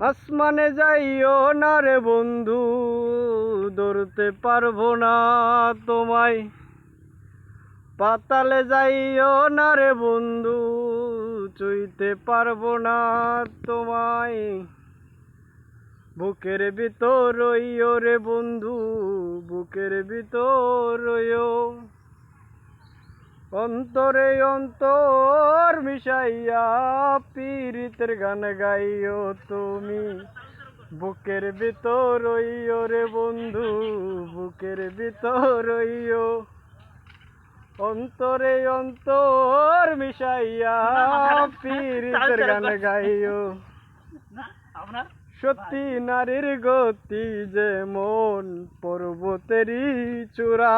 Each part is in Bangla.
আসমানে যাইও না রে বন্ধু, ধরতে পারব না তোমায়। পাতালে যাইও না রে বন্ধু, চুইতে পারব না তোমায়। বুকের ভিতর রইও রে বন্ধু, বুকের ভিতর রইও। অন্তরে অন্তর মিশাইয়া পীরিতের গান গাইও তুমি। বুকের ভিতর রইও রে বন্ধু, বুকের ভিতর রইও। অন্তরে অন্তর মিশাইয়া পীরিতের গান গাইও। সত্যি নারীর গতি যে মন পর্বতেরই চূড়া।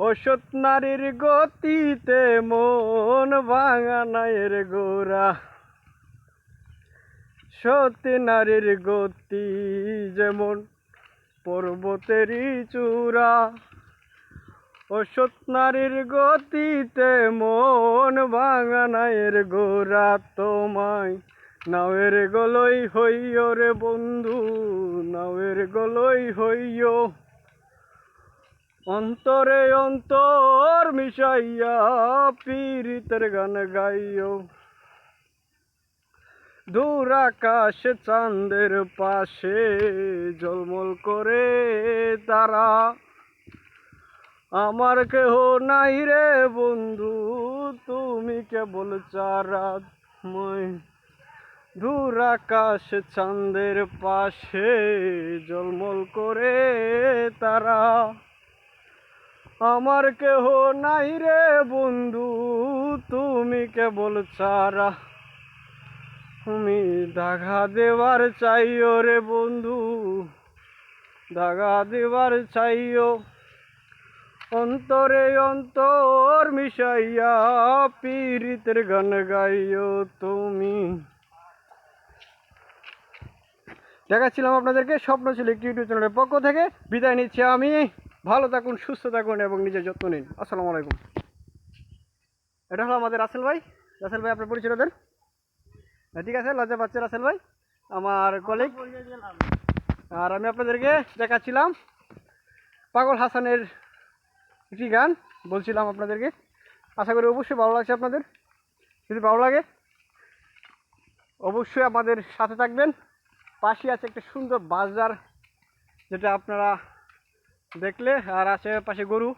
অসৎ নারীর গতিতে মন ভাঙা নায়ের গোরা সত্যি নারীর গতি যেমন পর্বতেরই চূড়া, অসৎ নারীর গতিতে মন ভাঙা নায়ের গোরা তোমায় নাওয়ের গলই হইও রে বন্ধু, নাওয়ের গলই হইও অন্তরে অন্তর মিশাইয়া পীরিতের গান গাইও। দূর আকাশ চাঁদের পাশে জলমল করে তারা। আমার কেহ নাই রে বন্ধু, তুমি কেবল চারা দূর আকাশ চাঁদের পাশে জলমল করে তারা। আমার কেহ নাই রে বন্ধু, তুমি কেবল ছাড়া। তুমি দাগা দেবার চাইও রে বন্ধু, দাগা দেবার চাইও। অন্তরে অন্তর মিশাইয়া পীড়িতের গান গাইও তুমি। দেখাচ্ছিলাম আপনাদেরকে, স্বপ্ন ছিল একটি ইউটিউব চ্যানেলের পক্ষ থেকে। বিদায় নিচ্ছি আমি। ভালো থাকুন সুস্থ থাকুন এবং নিজের যত্ন নিন। আসসালামু আলাইকুম। এটা হলো আমাদের রাসেল ভাই। রাসেল ভাই আপনার পরিচয় দেন। হ্যাঁ, ঠিক আছে লজ্জা পাচ্ছে রাসেল ভাই। আমার কলিগ আর আমি আপনাদেরকে দেখাচ্ছিলাম পাগল হাসানের একটি গান। বলছিলাম আপনাদেরকে। আশা করি অবশ্যই ভালো লাগছে আপনাদের। যদি ভালো লাগে অবশ্যই আমাদের সাথে থাকবেন। পাশে আছে একটা সুন্দর বাজার যেটা আপনারা দেখলে, আর আশেপাশে গরু,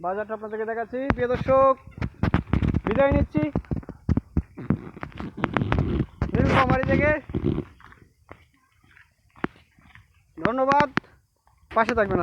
বাজারটা আপনাদেরকে দেখাচ্ছি। প্রিয় দর্শক, বিদায় নিচ্ছি। নীলফামারী থেকে ধন্যবাদ। পাশে থাকবেন।